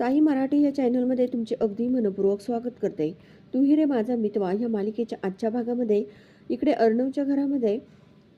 साई मराठी या चॅनलमध्ये तुमचे अगदी मनपूर्वक स्वागत करते. तू ही रे माझा मितवा ह्या मालिकेच्या आजच्या भागामध्ये. इकडे अर्णवच्या घरामध्ये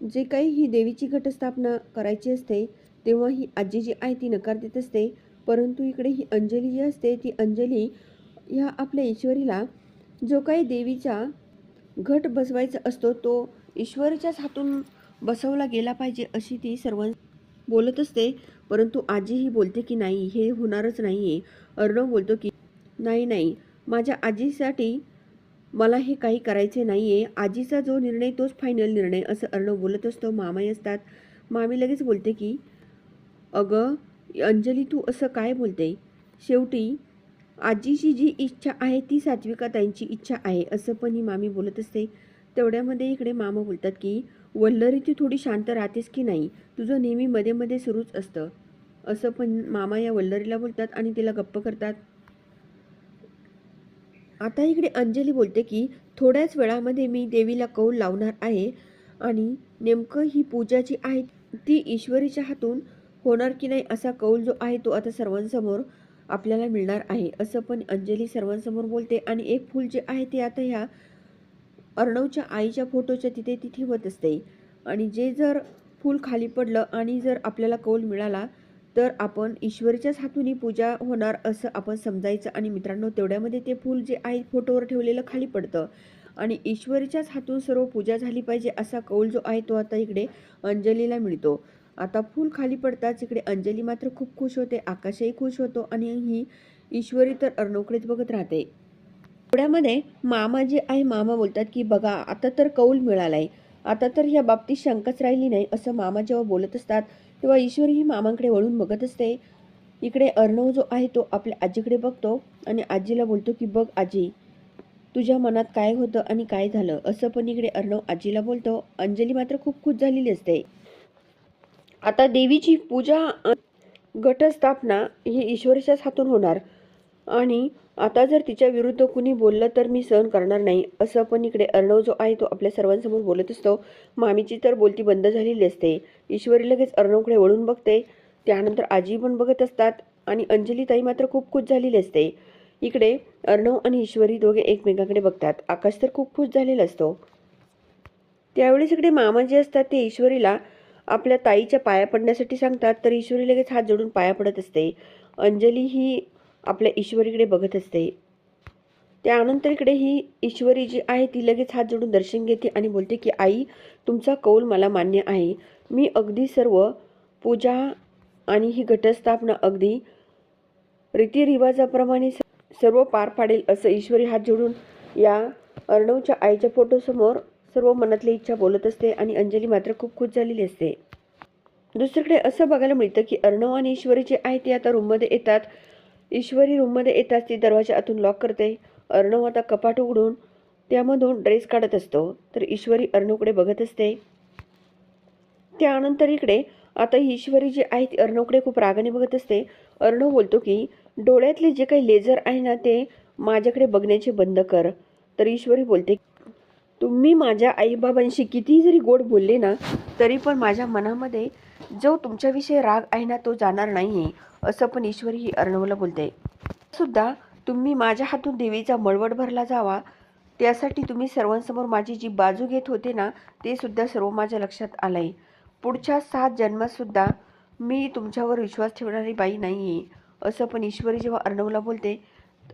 जे काही ही देवीची घटस्थापना करायची असते तेव्हा ही आजी जी आहे ती नकार देत असते. परंतु इकडे ही अंजली जी असते ती अंजली ह्या आपल्या ईश्वरीला जो काही देवीचा घट बसवायचा असतो तो ईश्वरच्याच हातून बसवला गेला पाहिजे अशी ती सर्व बोलत असते परंतु आजीही बोलते की नाही हे होणारच नाही आहे अर्णव बोलतो की नाही नाही माझ्या आजीसाठी मला हे काही करायचे नाही आहे आजीचा जो निर्णय तोच फायनल निर्णय असं अर्णव बोलत असतो. मामाही असतात. मामी लगेच बोलते की अगं अंजली तू असं काय बोलते? शेवटी आजीची जी इच्छा आहे ती सात्विका ताईंची इच्छा आहे असं पण ही मामी बोलत असते. तेवढ्यामध्ये इकडे मामा बोलतात की वल्लरी ती थोडी शांत राहतेस की नाही? तुझं नेहमी मध्ये मध्ये सुरूच असतं. असं पण मामा या वल्लरीला बोलतात आणि तिला गप्प करतात. आता इकडे अंजली बोलते की थोड्याच वेळामध्ये मी देवीला कौल लावणार आहे आणि नेमकं ही पूजा जी आहे ती ईश्वरीच्या हातून होणार की नाही असा कौल जो आहे तो आता सर्वांसमोर आपल्याला मिळणार आहे असं पण अंजली सर्वांसमोर बोलते. आणि एक फूल जे आहे ते आता ह्या अर्णवच्या आईच्या फोटोच्या तिथे ती ठेवत असते. आणि जे जर फूल खाली पडलं आणि जर आपल्याला कौल मिळाला तर आपण ईश्वरीच्याच हातून पूजा होणार असं आपण समजायचं. आणि मित्रांनो तेवढ्यामध्ये ते फूल जे आहे फोटोवर ठेवलेलं खाली पडतं. आणि ईश्वरीच्याच हातून सर्व पूजा झाली पाहिजे असा कौल जो आहे तो आता इकडे अंजलीला मिळतो. आता फूल खाली पडताच इकडे अंजली मात्र खूप खुश होते आकाशही खुश होतो आणि ही ईश्वरी तर अर्णवकडेच बघत राहते. एवढ्यामध्ये मामाजी आहे मामा बोलतात की बघा आता तर कौल मिळालाय. आता तर ह्या बाबतीत शंकाच राहिली नाही असं मामा जेव्हा बोलत असतात तेव्हा ईश्वरी ही मामांकडे वळून बघत असते. इकडे अर्णव जो आहे तो आपल्या आजीकडे बघतो आणि आजीला बोलतो की बघ आजी तुझ्या मनात काय होतं आणि काय झालं? असं पण इकडे अर्णव आजीला बोलतो. अंजली मात्र खूप खुश झालेली असते. आता देवीची पूजा गटस्थापना घटस्थापना ही ईश्वरीच्याच हातून होणार आणि आता जर तिच्या विरुद्ध कुणी बोललं तर मी सहन करणार नाही. असं पण इकडे अर्णव जो आहे तो आपल्या सर्वांसमोर बोलत असतो. मामीची तर बोलती बंद झालेली असते. ईश्वरी लगेच अर्णवकडे वळून बघते. त्यानंतर आजी पण बघत असतात आणि अंजली ताई मात्र खूप खुश झालेली असते. इकडे अर्णव आणि ईश्वरी दोघे एकमेकांकडे बघतात. आकाश तर खूप खुश झालेला असतो. त्यावेळेस इकडे मामा जे असतात ते ईश्वरीला आपल्या ताईच्या पाया पडण्यासाठी सांगतात. तर ईश्वरी लगेच हात जोडून पाया पडत असते. अंजली ही आपल्या ईश्वरीकडे बघत असते. त्यानंतर इकडे ही ईश्वरी जी आहे ती लगेच हात जोडून दर्शन घेते आणि बोलते की आई तुमचा कौल मला मान्य आहे. मी अगदी सर्व पूजा आणि ही घटस्थापना अगदी रीतिरिवाजाप्रमाणे सर्व पार पाडेल असं ईश्वरी हात जोडून या अर्णवच्या आईच्या फोटोसमोर सर्व मनातली इच्छा बोलत असते आणि अंजली मात्र खूप खुश झालेली असते. दुसरीकडे असं बघायला मिळतं की अर्णव आणि ईश्वरी जे आहे ते आता रूममध्ये येतात. ईश्वरी रूममध्ये येताच ती दरवाजा आतून लॉक करते. अर्णव आता कपाट उघडून त्यामधून ड्रेस काढत असतो. तर ईश्वरी अर्णवकडे बघत असते. त्यानंतर इकडे आता ईश्वरी जी आहे ती अर्णवकडे खूप रागाने बघत असते. अर्णव बोलतो की डोळ्यातले जे काही लेझर आहे ना ते माझ्याकडे बघण्याचे बंद कर. तर ईश्वरी बोलते तुम्ही माझ्या आईबाबांशी कितीही जरी गोड बोलले ना तरी पण माझ्या मनामध्ये जो तुमच्याविषयी राग आहे ना तो जाणार नाही असं पण ईश्वरी ही अर्णवला बोलते. सुद्धा तुम्ही माझ्या हातून देवीचा मळवट भरला जावा त्यासाठी तुम्ही सर्वांसमोर माझी जी बाजू घेत होते ना ते सुद्धा सर्व माझ्या लक्षात आलंय. पुढच्या सात जन्मातसुद्धा मी तुमच्यावर विश्वास ठेवणारी बाई नाही आहे असं पण ईश्वरी जेव्हा अर्णवला बोलते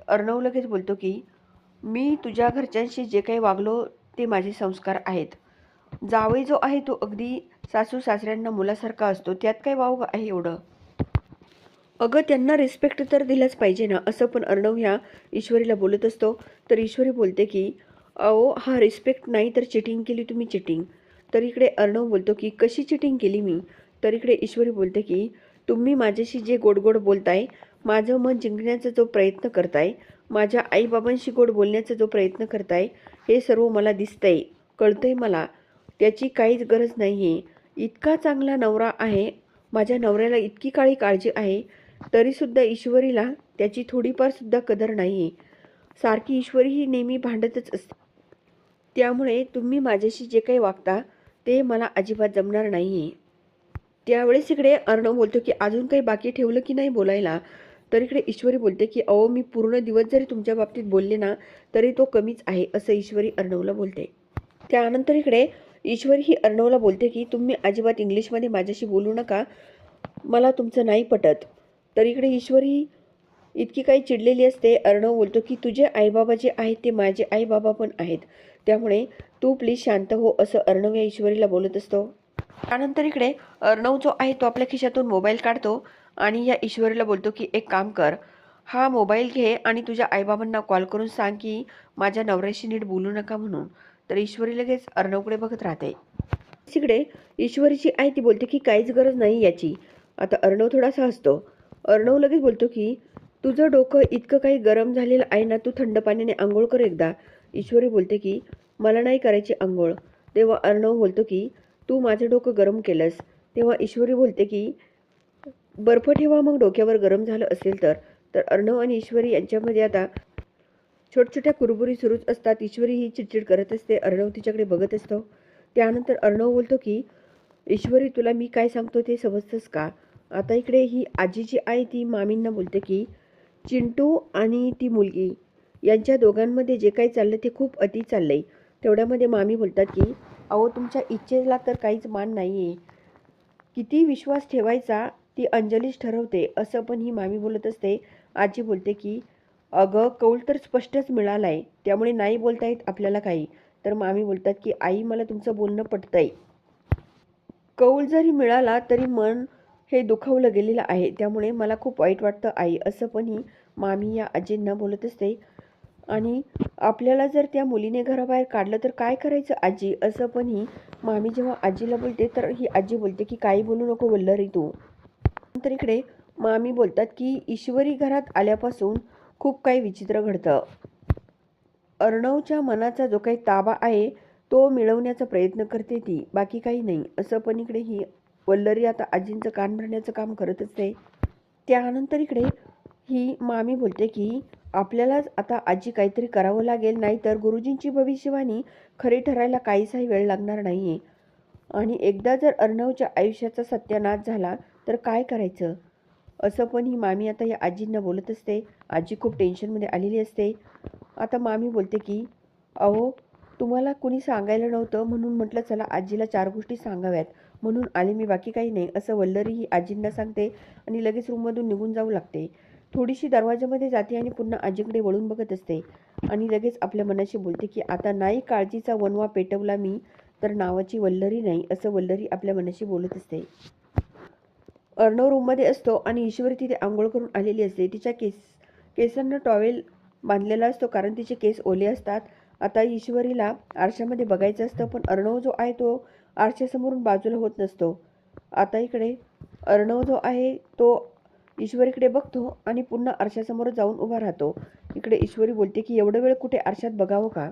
अर्णव लगेच बोलतो की मी तुझ्या घरच्यांशी जे काही वागलो ते माझे संस्कार आहेत. जावई जो आहे तो अगदी सासू सासऱ्यांना मुलासारखा असतो त्यात काय वाव आहे एवढं. अगं त्यांना रिस्पेक्ट तर दिलाच पाहिजे ना असं पण अर्णव ह्या ईश्वरीला बोलत असतो. तर ईश्वरी बोलते की अहो हा रिस्पेक्ट नाही तर चिटिंग केली तुम्ही चिटिंग तर इकडे अर्णव बोलतो की कशी चिटिंग केली मी? तर इकडे ईश्वरी बोलते की तुम्ही माझ्याशी जे गोड गोड बोलताय माझं मन जिंकण्याचा जो प्रयत्न करताय माझ्या आईबाबांशी गोड बोलण्याचा जो प्रयत्न करताय हे सर्व मला दिसतंय कळतंय मला. त्याची काहीच गरज नाही आहे इतका चांगला नवरा आहे माझ्या नवऱ्याला इतकी काळी काळजी आहे तरीसुद्धा ईश्वरीला त्याची थोडीफारसुद्धा कदर नाही आहे सारखी ईश्वरी ही नेहमी भांडतच असते. त्यामुळे तुम्ही माझ्याशी जे काही वागता ते मला अजिबात जमणार नाही आहे त्यावेळेस इकडे अर्णव बोलतो की अजून काही बाकी ठेवलं की नाही बोलायला? तर इकडे ईश्वरी बोलते की अहो मी पूर्ण दिवस जरी तुमच्या बाबतीत बोलले ना तरी तो कमीच आहे असं ईश्वरी अर्णवला बोलते. त्यानंतर इकडे ईश्वरी ही अर्णवला बोलते की तुम्ही अजिबात इंग्लिशमध्ये माझ्याशी बोलू नका. मला तुमचं नाही पटत. तर इकडे ईश्वरी इतकी काही चिडलेली असते. अर्णव बोलतो की तुझे आईबाबा जे आहेत ते माझे आईबाबा पण आहेत. त्यामुळे तू प्लीज शांत हो असं अर्णव या ईश्वरीला बोलत असतो. त्यानंतर इकडे अर्णव जो आहे तो आपल्या खिशातून मोबाईल काढतो आणि या ईश्वरीला बोलतो की एक काम कर हा मोबाईल घे आणि तुझ्या आईबाबांना कॉल करून सांग की माझ्या नवऱ्याशी नीट बोलू नका म्हणून. तर ईश्वरी लगेच अर्णवकडे बघत राहते. तिकडे ईश्वरीची आई ती बोलते की काहीच गरज नाही याची. आता अर्णव थोडासा हसतो. अर्णव लगेच बोलतो की तुझं डोकं इतकं काही गरम झालेलं आहे ना तू थंड पाण्याने आंघोळ कर एकदा. ईश्वरी बोलते की मला नाही करायची आंघोळ. तेव्हा अर्णव बोलतो की तू माझं डोकं गरम केलंस. तेव्हा ईश्वरी बोलते की बर्फ ठेवा मग डोक्यावर गरम झालं असेल तर. तर अर्णव आणि ईश्वरी यांच्यामध्ये आता छोट्या छोट्या कुरबुरी सुरूच असतात. ईश्वरी ही चिडचिड करत असते. अर्णव तिच्याकडे बघत असतो. त्यानंतर अर्णव बोलतो की ईश्वरी तुला मी काय सांगतो ते समजतंस का? आता इकडे ही आजी जी आहे ती मामींना बोलते की चिंटू आणि ती मुलगी यांच्या दोघांमध्ये जे काही चाललं ते खूप अति चाललंय. तेवढ्यामध्ये मामी बोलतात की अहो तुमच्या इच्छेला तर काहीच मान नाही आहे किती विश्वास ठेवायचा ती अंजलीच ठरवते असं पण ही मामी बोलत असते. आजी बोलते की अगं कौल तर स्पष्टच मिळाला आहे त्यामुळे नाही बोलता येत आपल्याला काही. तर मामी बोलतात की आई मला तुमचं बोलणं पटतंय. कौल जरी मिळाला तरी मन हे दुखावलं गेलेलं आहे. त्यामुळे मला खूप वाईट वाटतं आई. असं पण ही मामी या आजींना बोलत असते. आणि आपल्याला जर त्या मुलीने घराबाहेर काढलं तर काय करायचं आजी? असं पण ही मामी जेव्हा आजीला बोलते तर ही आजी बोलते की काही बोलू नको वल्लरी तू. नंतर इकडे मामी बोलतात की ईश्वरी घरात आल्यापासून खूप काही विचित्र घडतं. अर्णवच्या मनाचा जो काही ताबा आहे तो मिळवण्याचा प्रयत्न करते ती. बाकी काही नाही. असं पण इकडे ही वल्लरी आता आजींचं कान भरण्याचं काम करत असते त्यानंतर इकडे ही मामी बोलते की आपल्यालाच आता आजी काहीतरी करावं लागेल नाहीतर गुरुजींची भविष्यवाणी खरी ठरायला काहीसाही वेळ लागणार नाही आहे आणि एकदा जर अर्णवच्या आयुष्याचा सत्यानाश झाला तर काय करायचं? असं पण ही मामी आता या आजींना बोलत असते. आजी खूप टेन्शनमध्ये आलेली असते. आता मामी बोलते की अहो तुम्हाला कुणी सांगायला नव्हतं म्हणून म्हटलं चला आजीला चार गोष्टी सांगाव्यात. म्हणून आले मी बाकी काही नाही असं वल्लरी ही आजींना सांगते आणि लगेच रूममधून निघून जाऊ लागते. थोडीशी दरवाजामध्ये जाते आणि पुन्हा आजीकडे वळून बघत असते आणि लगेच आपल्या मनाशी बोलते की आता नाही काळजीचा वनवा पेटवला मी तर नावाची वल्लरी नाही असं वल्लरी आपल्या मनाशी बोलत असते. अर्णव रूममध्ये असतो आणि ईश्वरी तिथे आंघोळ करून आलेली असते. तिच्या केस केसांना टॉवेल बांधलेला असतो कारण तिचे केस ओले असतात. आता ईश्वरीला आरशामध्ये बघायचं असतं पण अर्णव जो आहे तो आरशासमोरून बाजूला होत नसतो. आता इकडे अर्णव जो आहे तो ईश्वरीकडे बघतो आणि पुन्हा आरशासमोर जाऊन उभा राहतो. इकडे ईश्वरी बोलते की एवढं वेळ कुठे आरशात बघावं का?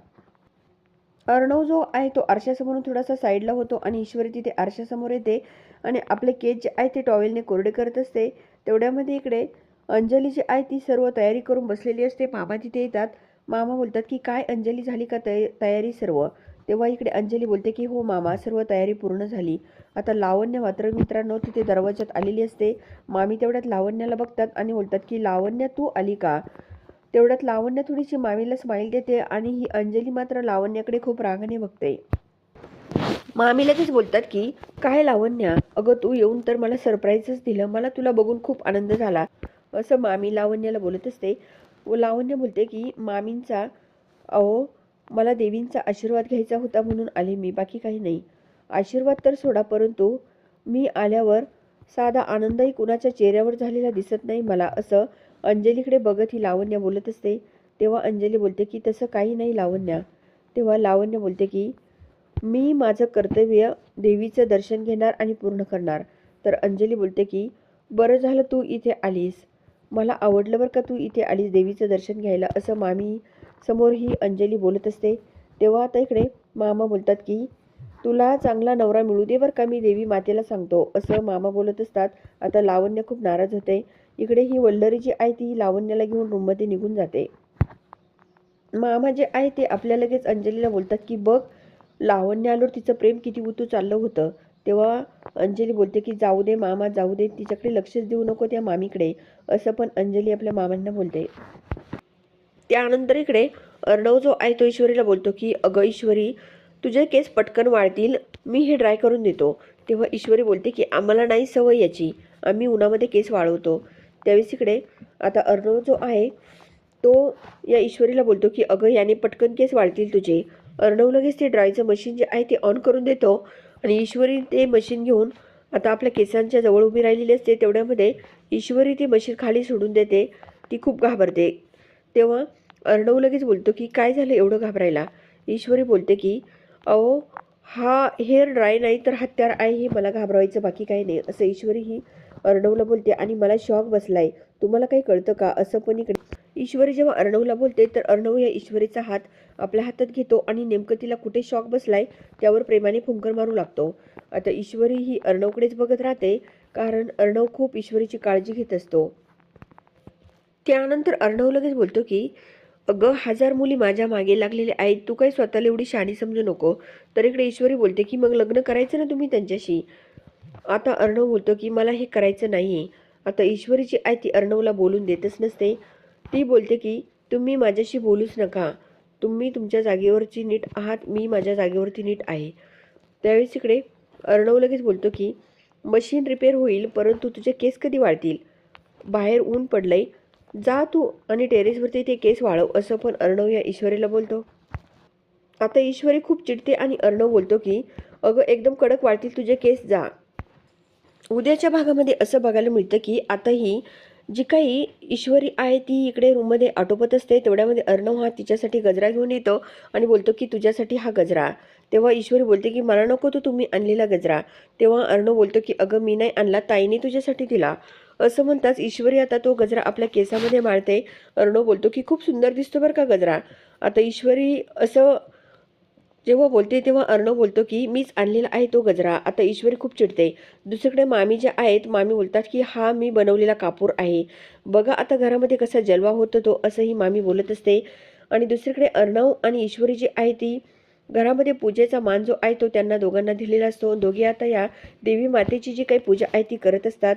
अर्णव जो आहे तो आरशासमोरून थोडासा साईडला होतो आणि ईश्वरी तिथे आरशासमोर येते आणि आपले केस जे आहे ते टॉवेलने कोरडे करत असते. तेवढ्यामध्ये इकडे अंजली जी आहे ती सर्व तयारी करून बसलेली असते. मामा तिथे येतात. मामा बोलतात की काय अंजली झाली का तय तयारी सर्व? तेव्हा इकडे अंजली बोलते की हो मामा सर्व तयारी पूर्ण झाली. आता लावण्य मात्र मित्रांनो तिथे दरवाजात आलेली असते. मामी तेवढ्यात लावण्याला बघतात आणि बोलतात की लावण्य तू आली का? तेवढ्यात लावण्य थोडीशी मामीला स्माईल देते आणि ही अंजली मात्र लावण्याकडे खूप रागाने बघते. मामी लगेच बोलतात की काय लावण्या? अगं तू येऊन तर मला सरप्राईजच दिलं. मला तुला बघून खूप आनंद झाला. असं मामी लावण्याला बोलत असते. व लावण्य बोलते की मामींचा अहो मला देवींचा आशीर्वाद घ्यायचा होता म्हणून आले मी बाकी काही नाही. आशीर्वाद तर सोडा परंतु मी आल्यावर साधा आनंदही कुणाच्या चेहऱ्यावर झालेला दिसत नाही. मला असं अंजलीकडे बघत ही लावण्य बोलत असते. तेव्हा अंजली बोलते की तसं काही नाही लावण्या. तेव्हा लावण्य बोलते की मी माझं कर्तव्य देवीचं दर्शन घेणार आणि पूर्ण करणार. तर अंजली बोलते की बरं झालं तू इथे आलीस. मला आवडलं बरं का तू इथे आलीस देवीचं दर्शन घ्यायला? असं मामी समोर ही अंजली बोलत असते. तेव्हा आता इकडे मामा बोलतात की तुला चांगला नवरा मिळू दे बरं का मी देवी मातेला सांगतो. असं मामा बोलत असतात. आता लावण्य खूप नाराज होते. इकडे ही वल्लरी जी आहे ती लावण्याला घेऊन रूममध्ये निघून जाते. मामा जे आहे ते आपल्या लगेच अंजलीला बोलतात की बघ लावण्यावर तिचं प्रेम किती उतू चाललं होतं. तेव्हा अंजली बोलते की जाऊ दे मामा जाऊ दे तिच्याकडे लक्षच देऊ नको त्या मामीकडे. असं पण अंजली आपल्या मामांना बोलते. त्यानंतर इकडे अर्णव जो आहे तो ईश्वरीला बोलतो की अगं ईश्वरी तुझे केस पटकन वाळतील मी हे ड्राय करून देतो. तेव्हा ईश्वरी बोलते की आम्हाला नाही सवय याची. आम्ही उन्हामध्ये केस वाळवतो. त्यावेळेस इकडे आता अर्णव जो आहे तो या ईश्वरीला बोलतो की अगं याने पटकन केस वाढतील तुझे. अर्णव लगेच ते ड्रायचं मशीन जे आहे ते ऑन करून देतो आणि ईश्वरी ते मशीन घेऊन आता आपल्या केसांच्या जवळ उभी राहिलेली असते तेवढ्यामध्ये ईश्वरी ती मशीन खाली सोडून देते. ती खूप घाबरते. तेव्हा अर्णव लगेच बोलतो की काय झालं एवढं घाबरायला? ईश्वरी बोलते की अहो हा हेअर ड्राय नाही तर हत्यार आहे हे मला घाबरवायचं बाकी काही नाही. असं ईश्वरी ही अर्णवला बोलते. आणि मला शॉक बसलाय. तुम्हाला काही कळतं का? असं पण इकडे ईश्वरी जेव्हा अर्णवला बोलते तर अर्णव या ईश्वरीचा हात आपल्या हातात घेतो आणि नेमकं तिला कुठे शॉक बसलाय त्यावर प्रेमाने फुंकर मारू लागतो. आता ईश्वरी ही अर्णवकडेच बघत राहते कारण अर्णव खूप ईश्वरीची काळजी घेत असतो. त्यानंतर अर्णव लगेच बोलतो की अगं हजार मुली माझ्या मागे लागलेल्या आहेत. तू काही स्वतःला एवढी शाणी समजू नको. तर इकडे ईश्वरी बोलते की मग लग्न करायचं ना तुम्ही त्यांच्याशी? आता अर्णव बोलतो की मला हे करायचं नाही आता ईश्वरीची आई ती अर्णवला बोलून देतच नसते. ती बोलते की तुम्ही माझ्याशी बोलूच नका. तुम्ही तुमच्या जागेवरची नीट आहात. मी माझ्या जागेवरती नीट आहे. त्यावेळेस इकडे अर्णव लगेच बोलतो की मशीन रिपेअर होईल परंतु तुझे केस कधी वाढतील? बाहेर ऊन पडलंय. जा तू आणि टेरेसवरती ते केस वाळव असं पण अर्णव या ईश्वरीला बोलतो. आता ईश्वरी खूप चिडते आणि अर्णव बोलतो की अगं एकदम कडक वाळतील तुझे केस जा. उद्याच्या भागामध्ये असं बघायला मिळतं की आता ही जी काही ईश्वरी आहे ती इकडे रूममध्ये आटोपत असते तेवढ्यामध्ये अर्णव हा तिच्यासाठी गजरा घेऊन येतो आणि बोलतो की तुझ्यासाठी हा गजरा. तेव्हा ईश्वरी बोलते की मला नको तो तुम्ही आणलेला गजरा. तेव्हा अर्णव बोलतो की अगं मी नाही आणला ताईने तुझ्यासाठी दिला. असं म्हणताच ईश्वरी आता तो गजरा आपल्या केसामध्ये मारते. अर्णव बोलतो की खूप सुंदर दिसतो बरं का गजरा. आता ईश्वरी असं जेव्हा बोलते तेव्हा अर्णव बोलतो की मीच आणलेला आहे तो गजरा. आता ईश्वरी खूप चिडते. दुसरीकडे मामी जे आहेत मामी बोलतात की हा मी बनवलेला कापूर आहे. बघा आता घरामध्ये कसा जलवा होतो तो असंही मामी बोलत असते. आणि दुसरीकडे अर्णव आणि ईश्वरी जी आहे ती घरामध्ये पूजेचा मान जो आहे तो त्यांना दोघांना दिलेला असतो. दोघे आता या देवी मातेची जी काही पूजा आहे ती करत असतात.